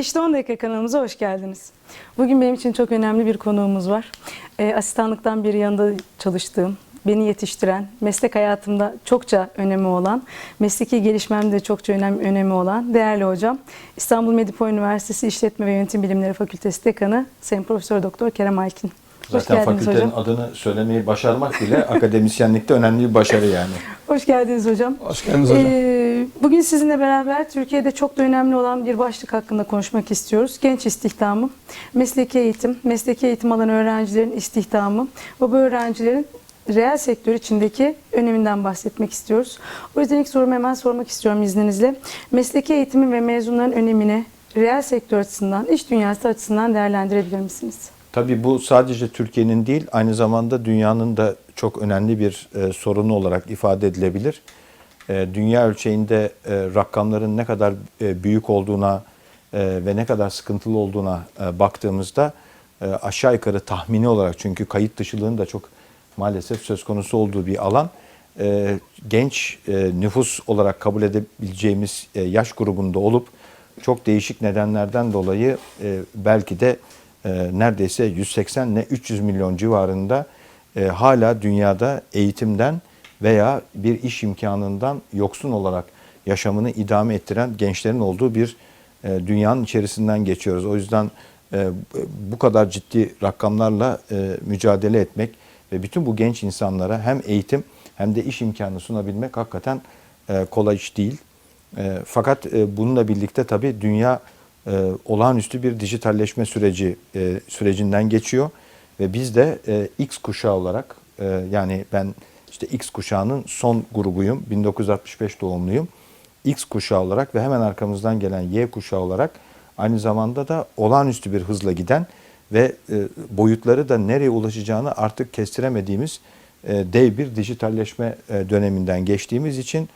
İşte 10 dakika kanalımıza hoş geldiniz. Bugün benim için çok önemli bir konuğumuz var. Ee, asistanlıktan beri yanında çalıştığım, beni yetiştiren, meslek hayatımda çokça önemi olan, mesleki gelişmemde çokça önem, önemi olan değerli hocam. İstanbul Medipol Üniversitesi İşletme ve Yönetim Bilimleri Fakültesi Dekanı Sayın Profesör Doktor Kerem Alkin. Hoş Zaten fakültenin hocam. adını söylemeyi başarmak bile akademisyenlikte önemli bir başarı yani. Hoş geldiniz hocam. Hoş geldiniz hocam. Ee, bugün sizinle beraber Türkiye'de çok da önemli olan bir başlık hakkında konuşmak istiyoruz. Genç istihdamı, mesleki eğitim, mesleki eğitim alan öğrencilerin istihdamı ve bu öğrencilerin reel sektör içindeki öneminden bahsetmek istiyoruz. O yüzden ilk sorumu hemen sormak istiyorum izninizle. Mesleki eğitimin ve mezunların önemini reel sektör açısından, iş dünyası açısından değerlendirebilir misiniz? Tabii bu sadece Türkiye'nin değil aynı zamanda dünyanın da çok önemli bir e, sorunu olarak ifade edilebilir. E, dünya ölçeğinde e, rakamların ne kadar e, büyük olduğuna ve ne kadar sıkıntılı olduğuna baktığımızda aşağı yukarı tahmini olarak çünkü kayıt dışılığın da çok maalesef söz konusu olduğu bir alan. Genç nüfus olarak kabul edebileceğimiz yaş grubunda olup çok değişik nedenlerden dolayı belki de neredeyse 180 ile 300 milyon civarında hala dünyada eğitimden veya bir iş imkanından yoksun olarak yaşamını idame ettiren gençlerin olduğu bir e, dünyanın içerisinden geçiyoruz. O yüzden e, bu kadar ciddi rakamlarla e, mücadele etmek ve bütün bu genç insanlara hem eğitim hem de iş imkanı sunabilmek hakikaten e, kolay iş değil. Fakat bununla birlikte tabii dünya olağanüstü bir dijitalleşme süreci sürecinden geçiyor ve biz de X kuşağı olarak yani ben işte X kuşağının son grubuyum 1965 doğumluyum. X kuşağı olarak ve hemen arkamızdan gelen Y kuşağı olarak aynı zamanda da olağanüstü bir hızla giden ve e, boyutları da nereye ulaşacağını artık kestiremediğimiz e, dev bir dijitalleşme e, döneminden geçtiğimiz için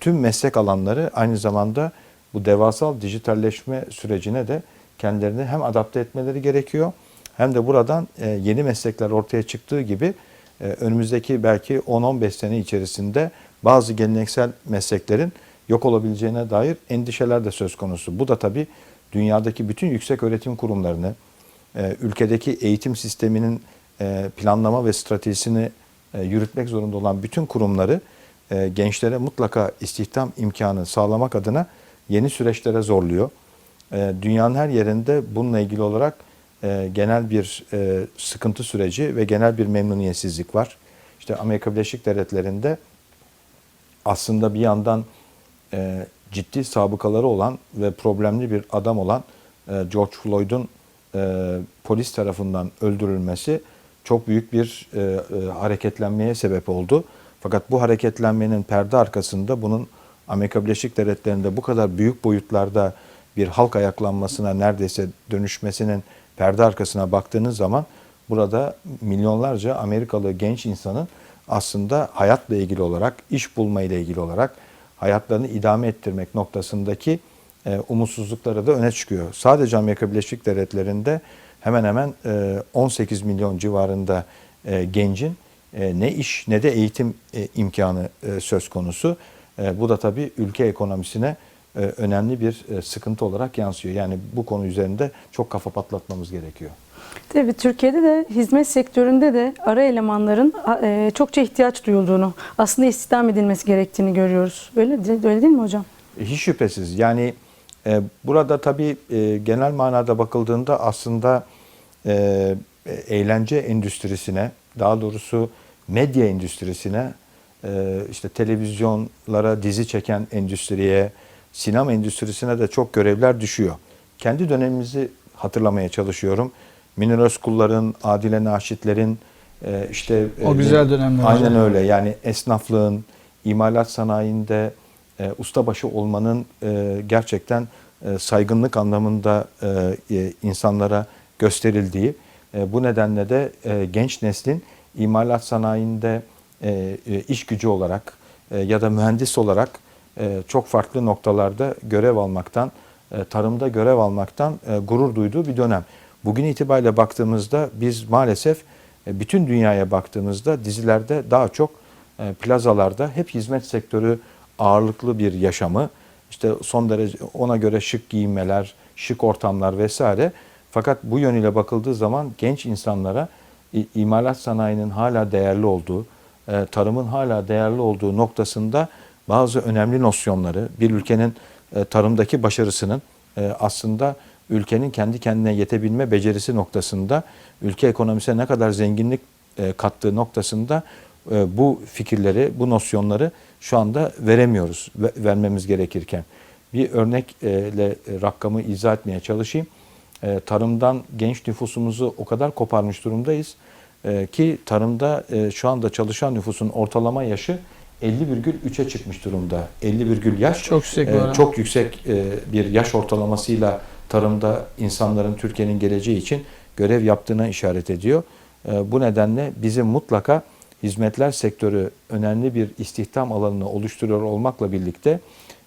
tüm meslek alanları aynı zamanda bu devasal dijitalleşme sürecine de kendilerini hem adapte etmeleri gerekiyor hem de buradan yeni meslekler ortaya çıktığı gibi önümüzdeki belki 10-15 sene içerisinde bazı geleneksel mesleklerin yok olabileceğine dair endişeler de söz konusu. Bu da tabii dünyadaki bütün yüksek öğretim kurumlarını, e, ülkedeki eğitim sisteminin e, planlama ve stratejisini e, yürütmek zorunda olan bütün kurumları gençlere mutlaka istihdam imkanı sağlamak adına yeni süreçlere zorluyor. Dünyanın her yerinde bununla ilgili olarak e, genel bir e, sıkıntı süreci ve genel bir memnuniyetsizlik var. İşte Amerika Birleşik Devletleri'nde aslında bir yandan e, ciddi sabıkaları olan ve problemli bir adam olan George Floyd'un polis tarafından öldürülmesi çok büyük bir hareketlenmeye sebep oldu. Fakat bu hareketlenmenin perde arkasında bunun Amerika Birleşik Devletleri'nde bu kadar büyük boyutlarda bir halk ayaklanmasına neredeyse dönüşmesinin perde arkasına baktığınız zaman burada milyonlarca Amerikalı genç insanın aslında hayatla ilgili olarak, iş bulma ile ilgili olarak hayatlarını idame ettirmek noktasındaki e, umutsuzlukları da öne çıkıyor. Sadece Amerika Birleşik Devletleri'nde hemen hemen e, 18 milyon civarında e, gencin e, ne iş ne de eğitim e, imkanı e, söz konusu. E, bu da tabii ülke ekonomisine e, önemli bir e, sıkıntı olarak yansıyor. Yani bu konu üzerinde çok kafa patlatmamız gerekiyor. Tabii Türkiye'de de hizmet sektöründe de ara elemanların e, çokça ihtiyaç duyulduğunu, aslında istihdam edilmesi gerektiğini görüyoruz. Öyle, öyle değil mi hocam? E, Hiç şüphesiz. Yani e, burada tabii e, genel manada bakıldığında aslında e, eğlence endüstrisine, daha doğrusu medya endüstrisine, e, işte televizyonlara dizi çeken endüstriye, sinema endüstrisine de çok görevler düşüyor. Kendi dönemimizi hatırlamaya çalışıyorum. Münir Özkulların, Adile Naşitlerin, e, işte O e, güzel dönemler Aynen hocam. öyle. Yani esnaflığın, imalat sanayinde e, ustabaşı olmanın e, gerçekten e, saygınlık anlamında e, e, insanlara gösterildiği, e, bu nedenle de e, genç neslin imalat sanayinde e, iş gücü olarak e, ya da mühendis olarak çok farklı noktalarda görev almaktan, e, tarımda görev almaktan e, gurur duyduğu bir dönem. Bugün itibariyle baktığımızda biz maalesef e, bütün dünyaya baktığımızda dizilerde daha çok e, plazalarda hep hizmet sektörü ağırlıklı bir yaşamı, işte son derece ona göre şık giyinmeler, şık ortamlar vesaire. Fakat bu yönüyle bakıldığı zaman genç insanlara imalat sanayinin hala değerli olduğu, e, tarımın hala değerli olduğu noktasında bazı önemli nosyonları, bir ülkenin e, tarımdaki başarısının e, aslında ülkenin kendi kendine yetebilme becerisi noktasında, ülke ekonomisine ne kadar zenginlik e, kattığı noktasında bu fikirleri, bu nosyonları şu anda veremiyoruz, ve- vermemiz gerekirken. Bir örnekle rakamı izah etmeye çalışayım. Tarımdan genç nüfusumuzu o kadar koparmış durumdayız ki tarımda şu anda çalışan nüfusun ortalama yaşı 50,3'e çıkmış durumda. 50 virgül yaş Çok yüksek e, çok yüksek e, bir yaş ortalamasıyla tarımda insanların Türkiye'nin geleceği için görev yaptığına işaret ediyor. E, Bu nedenle bizim mutlaka hizmetler sektörü önemli bir istihdam alanını oluşturuyor olmakla birlikte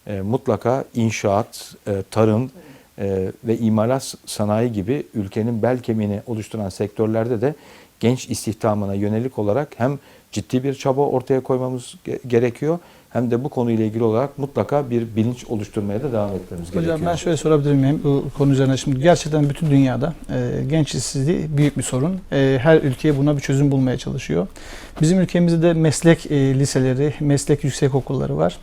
e, mutlaka inşaat, e, tarım e, ve imalat sanayi gibi ülkenin bel kemiğini oluşturan sektörlerde de genç istihdamına yönelik olarak hem ciddi bir çaba ortaya koymamız ge- gerekiyor hem de bu konuyla ilgili olarak mutlaka bir bilinç oluşturmaya da devam etmemiz Hocam gerekiyor. ben şöyle sorabilir miyim bu konu üzerine? Şimdi gerçekten bütün dünyada e, genç işsizliği büyük bir sorun. E, her ülke buna bir çözüm bulmaya çalışıyor. Bizim ülkemizde de meslek e, liseleri, meslek yüksek okulları var.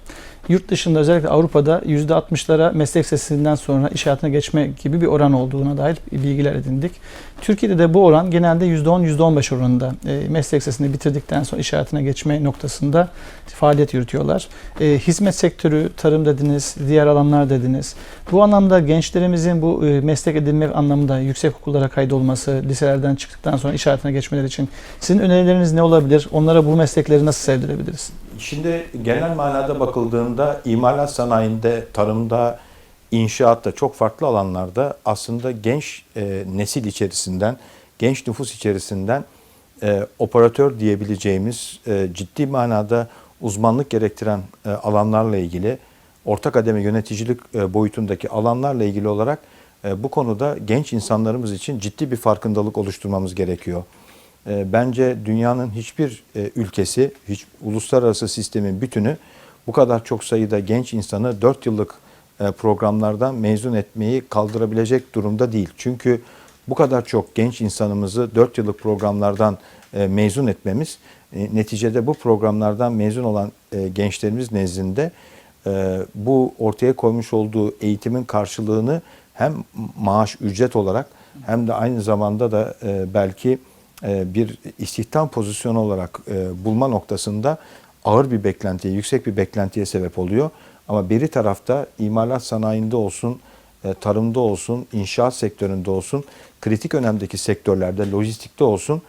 Yurt dışında özellikle Avrupa'da %60'lara meslek sesinden sonra iş hayatına geçme gibi bir oran olduğuna dair bilgiler edindik. Türkiye'de de bu oran genelde %10-15 oranında e, meslek sesini bitirdikten sonra iş hayatına geçme noktasında faaliyet yürütüyorlar. E, hizmet sektörü, tarım dediniz, diğer alanlar dediniz. Bu anlamda gençlerimizin bu e, meslek edinmek anlamında yüksek okullara kaydolması, liselerden çıktıktan sonra iş hayatına geçmeleri için sizin önerileriniz ne olabilir? Onlara bu meslekleri nasıl sevdirebiliriz? Şimdi genel manada bakıldığında imalat sanayinde, tarımda, inşaatta çok farklı alanlarda aslında genç e, nesil içerisinden, genç nüfus içerisinden e, operatör diyebileceğimiz e, ciddi manada uzmanlık gerektiren e, alanlarla ilgili, orta kademe yöneticilik e, boyutundaki alanlarla ilgili olarak e, bu konuda genç insanlarımız için ciddi bir farkındalık oluşturmamız gerekiyor. E, Bence dünyanın hiçbir e, ülkesi, hiç uluslararası sistemin bütünü bu kadar çok sayıda genç insanı 4 yıllık programlardan mezun etmeyi kaldırabilecek durumda değil. Çünkü bu kadar çok genç insanımızı 4 yıllık programlardan e, mezun etmemiz e, neticede bu programlardan mezun olan e, gençlerimiz nezdinde e, bu ortaya koymuş olduğu eğitimin karşılığını hem maaş ücret olarak hem de aynı zamanda da e, belki e, bir istihdam pozisyonu olarak e, bulma noktasında ağır bir beklentiye, yüksek bir beklentiye sebep oluyor. Ama biri tarafta imalat sanayinde olsun, e, tarımda olsun, inşaat sektöründe olsun, kritik önemdeki sektörlerde, lojistikte olsun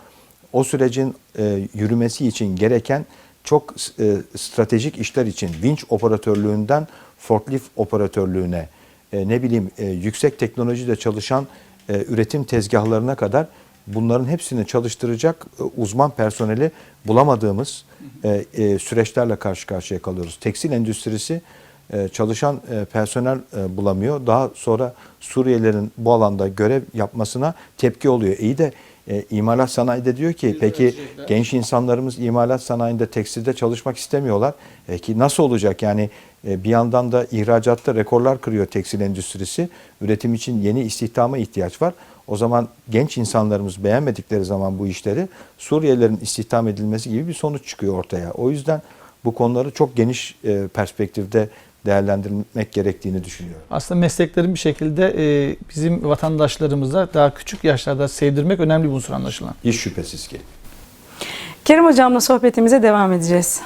o sürecin e, yürümesi için gereken çok e, stratejik işler için vinç operatörlüğünden forklift operatörlüğüne, ne bileyim yüksek teknolojide çalışan üretim tezgahlarına kadar bunların hepsini çalıştıracak e, uzman personeli bulamadığımız e, e, süreçlerle karşı karşıya kalıyoruz. Tekstil endüstrisi çalışan personel bulamıyor. Daha sonra Suriyelilerin bu alanda görev yapmasına tepki oluyor. İyi de e, imalat sanayide diyor ki peki genç insanlarımız imalat sanayinde tekstilde çalışmak istemiyorlar. E, ki nasıl olacak yani e, bir yandan da ihracatta rekorlar kırıyor tekstil endüstrisi. Üretim için yeni istihdama ihtiyaç var. O zaman genç insanlarımız beğenmedikleri zaman bu işleri Suriyelilerin istihdam edilmesi gibi bir sonuç çıkıyor ortaya. O yüzden bu konuları çok geniş e, perspektifte değerlendirmek gerektiğini düşünüyorum. Aslında mesleklerin bir şekilde e, bizim vatandaşlarımıza daha küçük yaşlarda sevdirmek önemli bir unsur anlaşılan. Hiç şüphesiz ki. Kerim Hocam'la sohbetimize devam edeceğiz.